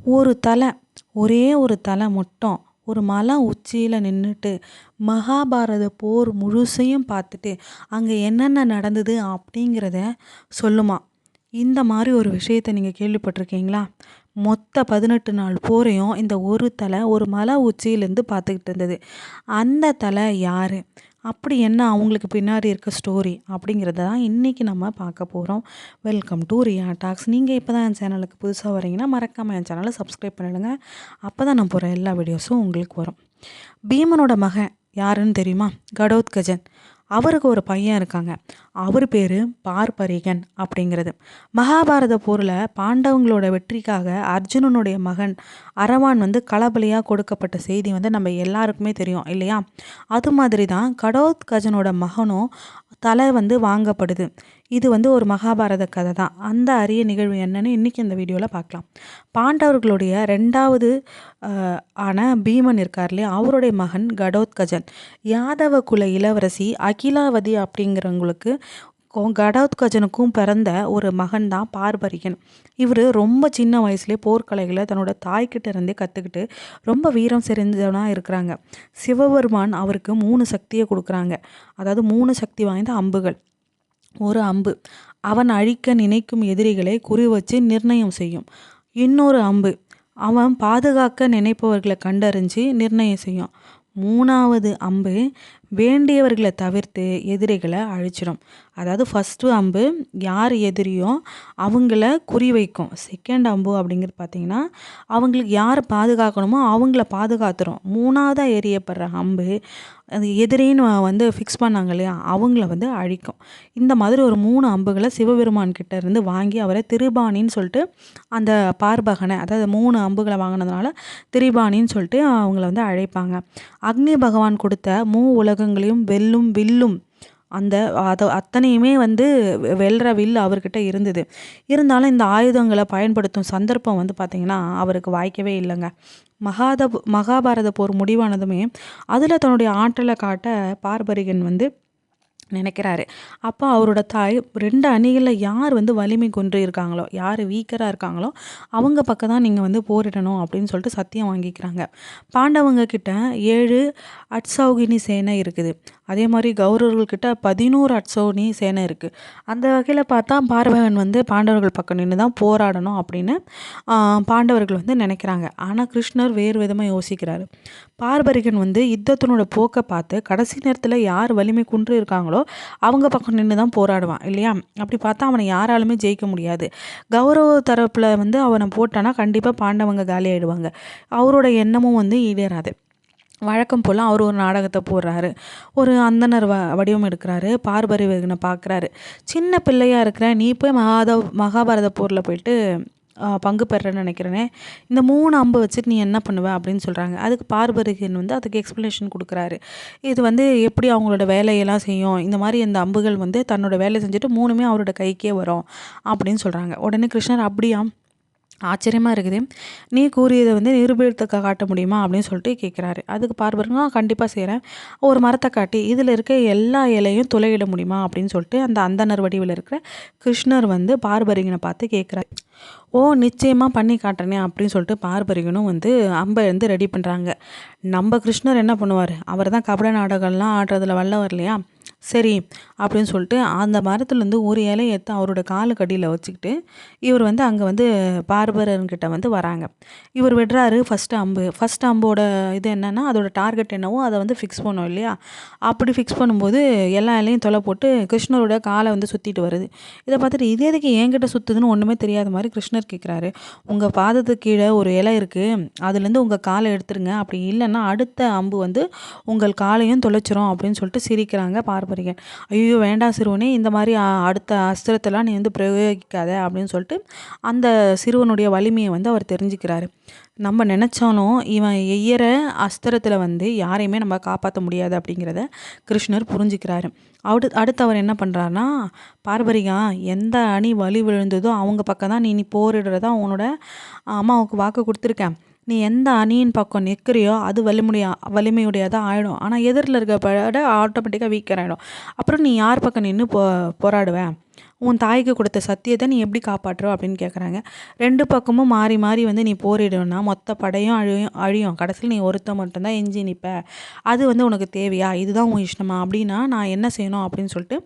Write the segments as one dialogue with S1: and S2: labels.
S1: ஒரு தலை ஒரே ஒரு தலை மட்டும் ஒரு மலை உச்சியில் நின்றுட்டு மகாபாரத போர் முழுசையும் பார்த்துட்டு அங்கே என்னென்ன நடந்தது அப்படிங்கிறத சொல்லுமா? இந்த மாதிரி ஒரு விஷயத்தை நீங்கள் கேள்விப்பட்டிருக்கீங்களா? மொத்த பதினெட்டு நாள் போரையும் இந்த ஒரு தலை ஒரு மலை உச்சியிலேருந்து பார்த்துக்கிட்டு இருந்தது. அந்த தலை யார்? அப்படி என்ன அவங்களுக்கு பின்னாடி இருக்க ஸ்டோரி அப்படிங்கிறத தான் இன்றைக்கி நம்ம பார்க்க போகிறோம் வெல்கம் டு ரியா டாக்ஸ் நீங்கள் இப்போ தான் என் சேனலுக்கு புதுசாக வரீங்கன்னா மறக்காமல் என் சேனலை சப்ஸ்கிரைப் பண்ணிடுங்க. அப்போ தான் நான் போகிற எல்லா வீடியோஸும் உங்களுக்கு வரும். பீமனோட மகன் யாருன்னு தெரியுமா? கடோத்கஜன். அவருக்கு ஒரு பையன் இருக்காங்க. அவர் பேர் பார்பரிகன் அப்படிங்கிறது. மகாபாரத போரில் பாண்டவங்களோட வெற்றிக்காக அர்ஜுனனுடைய மகன் அரவான் வந்து களபலியாக கொடுக்கப்பட்ட செய்தி வந்து நம்ம எல்லாருக்குமே தெரியும் இல்லையா? அது மாதிரி தான் கடோத்கஜனோட மகனும் தலை வந்து வாங்கப்படுது. இது வந்து ஒரு மகாபாரத கதை தான் அந்த அரிய நிகழ்வு என்னன்னு இன்றைக்கி இந்த வீடியோவில் பார்க்கலாம். பாண்டவர்களுடைய ரெண்டாவது ஆன பீமன் இருக்கார் இல்லையா? அவருடைய மகன் கடோத்கஜன். யாதவ குல இளவரசி அகிலாவதி அப்படிங்கிறவங்களுக்கு கடோத்கஜனுக்கும் பிறந்த ஒரு மகன் தான் பார்பரியன் இவர் ரொம்ப சின்ன வயசுலேயே போர்க்கலைகளை தன்னோட தாய்கிட்ட இருந்தே கற்றுக்கிட்டு ரொம்ப வீரம் செறிஞ்சவனாக இருக்கிறாங்க. சிவபெருமான் அவருக்கு மூணு சக்தியை கொடுக்குறாங்க. அதாவது மூணு சக்தி வாய்ந்த அம்புகள். ஒரு அம்பு அவன் அழிக்க நினைக்கும் எதிரிகளை குறி வச்சு நிர்ணயம் செய்யும். இன்னொரு அம்பு அவன் பாதுகாக்க நினைப்பவர்களை கண்டறிஞ்சு நிர்ணயம் செய்யும். மூணாவது அம்பு வேண்டியவர்களை தவிர்த்து எதிரிகளை அழிச்சிடும். அதாவது ஃபஸ்ட்டு அம்பு யார் எதிரியோ அவங்கள குறி வைக்கும். செகண்ட் அம்பு அப்படிங்கிறது பார்த்திங்கன்னா அவங்களுக்கு யார் பாதுகாக்கணுமோ அவங்கள பாதுகாத்துரும். மூணாவதாக எரியப்படுற அம்பு அது எதிரின்னு வந்து ஃபிக்ஸ் பண்ணாங்க இல்லையா? அவங்கள வந்து அழிக்கும். இந்த மாதிரி ஒரு மூணு அம்புகளை சிவபெருமான் கிட்ட இருந்து வாங்கி அவரை திருபாணின்னு சொல்லிட்டு அந்த பார்பகனை அதாவது மூணு அம்புகளை வாங்கினதுனால திரிபாணின்னு சொல்லிட்டு அவங்கள வந்து அழைப்பாங்க. அக்னி பகவான் கொடுத்த மூ உலகங்களையும் வெல்லும் வில்லும் அந்த அதை அத்தனையுமே வந்து வெல்ற வில் அவர்கிட்ட இருந்தது. இருந்தாலும் இந்த ஆயுதங்களை பயன்படுத்தும் சந்தர்ப்பம் வந்து பார்த்திங்கன்னா அவருக்கு வாய்க்கவே இல்லைங்க. மகாத மகாபாரத போர் முடிவானதுமே அதில் தன்னுடைய ஆற்றலை காட்ட பார்பரிகன் வந்து நினைக்கிறாரு. அப்போ அவரோட தாய் ரெண்டு அணிகளில் யார் வந்து வலிமை கொன்று இருக்காங்களோ யார் வீக்கராக இருக்காங்களோ அவங்க பக்கம் தான் நீங்கள் வந்து போரிடணும் அப்படின்னு சொல்லிட்டு சத்தியம் வாங்கிக்கிறாங்க. பாண்டவங்க கிட்ட ஏழு அட்சௌகினி சேனை இருக்குது. அதே மாதிரி கௌரவர்கள்கிட்ட பதினோரு அட்சௌனி சேனை இருக்குது அந்த வகையில் பார்த்தா பார்வகன் வந்து பாண்டவர்கள் பக்கம் நின்று தான் போராடணும் அப்படின்னு பாண்டவர்கள் வந்து நினைக்கிறாங்க. ஆனால் கிருஷ்ணர் வேறு விதமாக யோசிக்கிறாரு. பார்பரிகன் வந்து யுத்தத்தினோட போக்கை பார்த்து கடைசி நேரத்தில் யார் வலிமை குன்று இருக்காங்களோ அவங்க பக்கம் நின்று தான் போராடுவான் இல்லையா? அப்படி பார்த்தா அவனை யாராலுமே ஜெயிக்க முடியாது. கௌரவ தரப்பில் வந்து அவனை போட்டானா கண்டிப்பாக பாண்டவங்க காலியாயிடுவாங்க அவரோட எண்ணமும் வந்து ஈடேறாது. வழக்கம் போல் அவர் ஒரு நாடகத்தை போடுறாரு. ஒரு அந்தனர் வ வடிவம் எடுக்கிறாரு. பார்பரிவர்கனை பார்க்குறாரு. சின்ன பிள்ளையாக இருக்கிற நீ போய் மகாத மகாபாரத போரில் போயிட்டு பங்கு பெறேன்னு நினைக்கிறேனே. இந்த மூணு அம்பு வச்சுட்டு நீ என்ன பண்ணுவ அப்படின்னு சொல்கிறாங்க அதுக்கு பார்பரிகன் வந்து அதுக்கு எக்ஸ்ப்ளனேஷன் கொடுக்குறாரு. இது வந்து எப்படி அவங்களோட வேலையெல்லாம் செய்யும்? இந்த மாதிரி இந்த அம்புகள் வந்து தன்னோட வேலை செஞ்சுட்டு மூணுமே அவரோட கைக்கே வரும் அப்படின்னு சொல்கிறாங்க உடனே கிருஷ்ணர் அப்படியா? ஆச்சரியமாக இருக்குது. நீ கூறியதை வந்து நிரூபித்து காட்ட முடியுமா அப்படின்னு சொல்லிட்டு கேட்குறாரு அதுக்கு பார்வருங்க கண்டிப்பாக செய்கிறேன் ஒரு மரத்தை காட்டி இதில் இருக்க எல்லா இலையும் துளையிட முடியுமா அப்படின்னு சொல்லிட்டு அந்த அந்தனர் வடிவில் இருக்கிற கிருஷ்ணர் வந்து பார்பரிங்கனை பார்த்து கேட்குறாரு ஓ நிச்சயமாக பண்ணி காட்டுறனே அப்படின்னு சொல்லிட்டு பார்பரிகனும் வந்து அம்பை வந்து ரெடி பண்ணுறாங்க நம்ம கிருஷ்ணர் என்ன பண்ணுவார்? அவர் தான் கபட நாடகம்லாம் ஆடுறதுல வல்லவர் இல்லையா? சரி அப்படின்னு சொல்லிட்டு அந்த மரத்துலேருந்து ஒரு இலையை எடுத்து அவரோட காலுக்கு கடியில் வச்சுக்கிட்டு இவர் வந்து அங்கே வந்து பார்பரன்கிட்ட வந்து வராங்க. இவர் விடுறாரு ஃபஸ்ட்டு அம்பு. ஃபஸ்ட் அம்போட இது என்னென்னா அதோட டார்கெட் என்னவோ அதை வந்து ஃபிக்ஸ் பண்ணோம் இல்லையா? அப்படி ஃபிக்ஸ் பண்ணும்போது எல்லா இலையும் தொலை போட்டு கிருஷ்ணரோட காலை வந்து சுற்றிட்டு வருது. இதை பார்த்துட்டு இது எதுக்கு என்கிட்ட சுற்றுதுன்னு ஒன்றுமே தெரியாத மாதிரி கிருஷ்ணர் கேட்குறாரு உங்கள் பாதத்துக்கு கீழே ஒரு இலை இருக்குது அதுலேருந்து உங்கள் காலை எடுத்துருங்க. அப்படி இல்லைன்னா அடுத்த அம்பு வந்து உங்கள் காலையும் தொலைச்சிரும் அப்படின்னு சொல்லிட்டு சிரிக்கிறாங்க பார்பர் ஐயோ வேண்டாம் சிறுவனே இந்த மாதிரி அடுத்த அஸ்திரத்தெல்லாம் நீ வந்து பிரயோகிக்காத அப்படின்னு சொல்லிட்டு அந்த சிறுவனுடைய வலிமையை வந்து அவர் தெரிஞ்சுக்கிறாரு. நம்ம நினச்சாலும் இவன் எய்யற அஸ்திரத்தில் வந்து யாரையுமே நம்ம காப்பாற்ற முடியாது அப்படிங்கிறத கிருஷ்ணர் புரிஞ்சுக்கிறாரு. அடு அடுத்து அவர் என்ன பண்ணுறாருனா பார்வரிகா எந்த அணி வலி விழுந்ததோ அவங்க பக்கம் தான் நீ நீ போரிடுறதா உன்னோட அம்மாவுக்கு வாக்கு கொடுத்துருக்கேன். நீ எந்த அணியின் பக்கம் நிற்கிறியோ அது வலிமுடியா வலிமையுடையதாக ஆகிடும் ஆனால் எதிரில் இருக்க பட ஆட்டோமேட்டிக்காக வீக்கர் ஆகிடும் அப்புறம் நீ யார் பக்கம் நின்று போ போராடுவேன் உன் தாய்க்கு கொடுத்த சத்தியத்தை நீ எப்படி காப்பாற்றுவ அப்படின்னு கேட்குறாங்க ரெண்டு பக்கமும் மாறி மாறி வந்து நீ போரிடுவேன்னா மொத்த படையும் அழியும் அழியும். கடைசியில் நீ ஒருத்த மட்டும்தான் எஞ்சி நிற்ப அது வந்து உனக்கு தேவையா? இதுதான் உன் இஷ்டமா? அப்படின்னா நான் என்ன செய்யணும் அப்படின்னு சொல்லிட்டு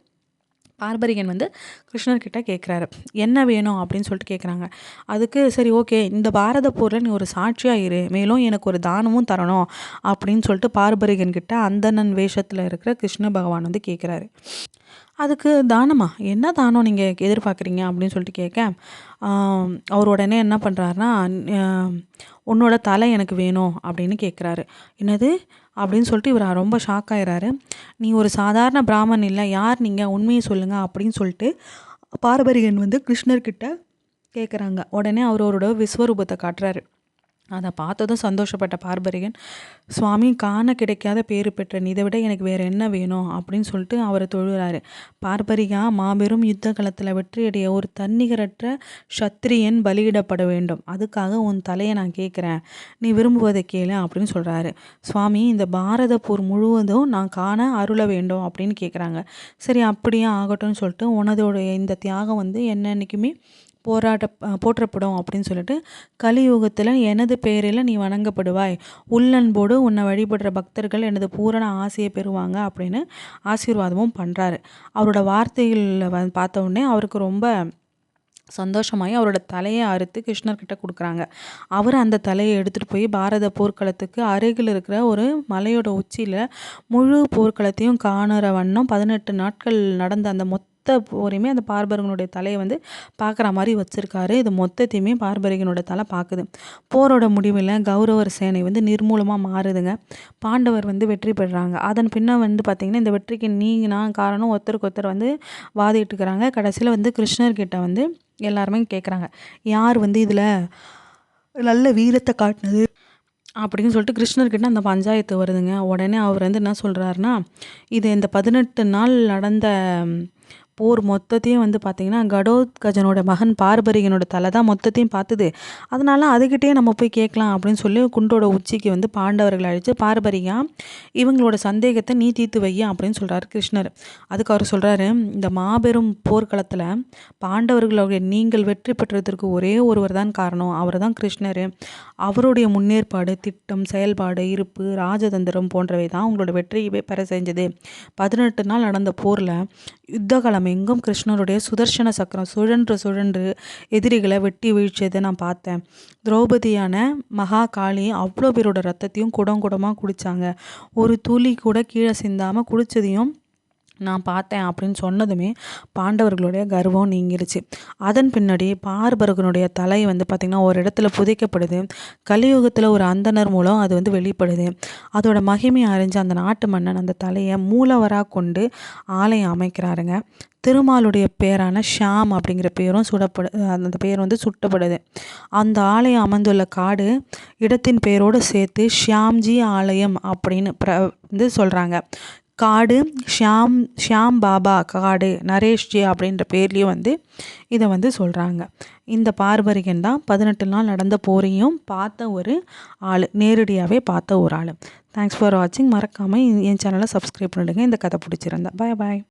S1: பார்பரிகன் வந்து கிருஷ்ணர்கிட்ட கேட்குறாரு என்ன வேணும்? அப்படின்னு சொல்லிட்டு கேட்குறாங்க அதுக்கு சரி ஓகே இந்த பாரத போரில் நீ ஒரு சாட்சியாக இரு. மேலும் எனக்கு ஒரு தானமும் தரணும். அப்படின்னு சொல்லிட்டு பார்பரிகன் கிட்ட அந்தணன் வேஷத்தில் இருக்கிற கிருஷ்ண பகவான் வந்து கேட்குறாரு அதுக்கு தானமா என்ன தானம் நீங்கள் எதிர்பார்க்குறீங்க? அப்படின்னு சொல்லிட்டு கேட்க அவர் உடனே என்ன பண்ணுறாருனா உன்னோட தலை எனக்கு வேணும். அப்படின்னு கேட்குறாரு என்னது? அப்படின்னு சொல்லிட்டு இவர் ரொம்ப ஷாக் ஆகிறாரு நீ ஒரு சாதாரண பிராமன் இல்லை யார் நீங்கள் உண்மையை சொல்லுங்கள் அப்படின்னு சொல்லிட்டு பார்பரியன் வந்து கிருஷ்ணர்கிட்ட கேட்குறாங்க உடனே அவரோட விஸ்வரூபத்தை காட்டுறாரு. அதை பார்த்ததும் சந்தோஷப்பட்ட பார்பரியன் சுவாமி காண கிடைக்காத பேறு பெற்ற இதை விட எனக்கு வேறு என்ன வேணும்? அப்படின்னு சொல்லிட்டு அவரை தொழுகிறாரு. பார்பரியா மாபெரும் யுத்த களத்தில் வெற்றியடைய ஒரு தன்னிகரற்ற சத்திரியன் பலியிடப்பட வேண்டும். அதுக்காக உன் தலையை நான் கேட்குறேன். நீ விரும்புவதை கேளு அப்படின்னு சொல்கிறாரு சுவாமி இந்த பாரத போர் முழுவதும் நான் காண அருள வேண்டும் அப்படின்னு கேட்குறாங்க. சரி அப்படியே ஆகட்டும்னு சொல்லிட்டு உனதோடைய இந்த தியாகம் வந்து என்னன்னைக்குமே போராட்ட போற்றப்படும் அப்படின்னு சொல்லிட்டு கலியுகத்தில் எனது பெயரில் நீ வணங்கப்படுவாய். உள்ளன்போடு உன்னை வழிபடுற பக்தர்கள் எனது பூரண ஆசையை பெறுவாங்க அப்படின்னு ஆசீர்வாதமும் பண்ணுறாரு அவரோட வார்த்தைகளில் வந் பார்த்த உடனே அவருக்கு ரொம்ப சந்தோஷமாகி அவரோட தலையை அறுத்து கிருஷ்ணர்கிட்ட கொடுக்குறாங்க. அவர் அந்த தலையை எடுத்துகிட்டு போய் பாரத போர்க்களத்துக்கு அருகில் இருக்கிற ஒரு மலையோட உச்சியில் முழு போர்க்களத்தையும் காணுற வண்ணம் பதினெட்டு நாட்கள் நடந்த அந்த மொத்த மொத்த போரையுமே அந்த பார்பரகனுடைய தலையை வந்து பார்க்குற மாதிரி வச்சுருக்காரு. இது மொத்தத்தையுமே பார்பரிகனோட தலை பார்க்குது. போரோட முடிவில் கௌரவர் சேனை வந்து நிர்மூலமாக மாறுதுங்க. பாண்டவர் வந்து வெற்றி பெறுறாங்க அதன் பின்ன வந்து பார்த்திங்கன்னா இந்த வெற்றிக்கு நீங்கினா காரணம் ஒருத்தருக்கு ஒருத்தர் வந்து வாதிட்டுக்கிறாங்க கடைசியில் வந்து கிருஷ்ணர்கிட்ட வந்து எல்லாருமே கேட்குறாங்க யார் வந்து இதில் நல்ல வீரத்தை காட்டினது? அப்படின்னு சொல்லிட்டு கிருஷ்ணர்கிட்ட அந்த பஞ்சாயத்து வருதுங்க. உடனே அவர் வந்து என்ன சொல்கிறாருன்னா இது இந்த பதினெட்டு நாள் நடந்த போர் மொத்தத்தையும் வந்து பார்த்திங்கன்னா கடோத்கஜனோட மகன் பார்பரிகனோட தலை தான் மொத்தத்தையும் பார்த்துது அதனால அதுக்கிட்டே நம்ம போய் கேட்கலாம் அப்படின்னு சொல்லி குண்டோட உச்சிக்கு வந்து பாண்டவர்கள் அழித்து பார்பரியா இவங்களோட சந்தேகத்தை நீ தீர்த்து வையா அப்படின்னு சொல்கிறாரு கிருஷ்ணர். அதுக்கு அவர் சொல்கிறாரு இந்த மாபெரும் போர்க்களத்தில் பாண்டவர்களுடைய நீங்கள் வெற்றி பெற்றதற்கு ஒரே ஒருவர் தான் காரணம் அவர் தான் கிருஷ்ணர். அவருடைய முன்னேற்பாடு திட்டம் செயல்பாடு இருப்பு ராஜதந்திரம் போன்றவை தான் உங்களோட வெற்றியை பெற செஞ்சது. பதினெட்டு நாள் நடந்த போரில் யுத்தகலம் எங்கும் கிருஷ்ணருடைய சுதர்சன சக்கரம் சுழன்று சுழன்று எதிரிகளை வெட்டி வீழ்ச்சியதை நான் பார்த்தேன். திரௌபதியான மகா காளி அவ்வளோ பேரோட ரத்தத்தையும் குடம் குடமாக குடித்தாங்க ஒரு துளி கூட கீழே சிந்தாமல் குடித்ததையும் நான் பார்த்தேன் அப்படின்னு சொன்னதுமே பாண்டவர்களுடைய கர்வம் நீங்கிருச்சு. அதன் பின்னாடி பார்பரகனுடைய தலை வந்து பார்த்திங்கன்னா ஒரு இடத்துல புதைக்கப்படுது. கலியுகத்தில் ஒரு அந்தனர் மூலம் அது வந்து வெளிப்படுது. அதோட மகிமையை அறிஞ்ச அந்த நாட்டு மன்னன் அந்த தலையை மூலவராக கொண்டு ஆலயம் அமைக்கிறாருங்க. திருமாலுடைய பேரான ஷாம் அப்படிங்கிற பேரும் சுடப்படு அந்த பேர் வந்து சுட்டப்படுது. அந்த ஆலயம் அமைந்துள்ள காடு இடத்தின் பேரோடு சேர்த்து ஷியாம்ஜி ஆலயம் அப்படின்னு பிர வந்து சொல்கிறாங்க காடு ஷியாம் ஷியாம் பாபா காடு நரேஷ்ஜி அப்படின்ற பேர்லேயும் வந்து இதை வந்து சொல்கிறாங்க இந்த பார்பரிகன் தான் பதினெட்டு நாள் நடந்த போரையும் பார்த்த ஒரு ஆள் நேரடியாகவே பார்த்த ஒரு ஆள். தேங்க்ஸ் ஃபார் வாட்சிங் மறக்காமல் என் சேனலை சப்ஸ்கிரைப் பண்ணிடுங்க. இந்த கதை பிடிச்சிருந்தா. பாய் பாய்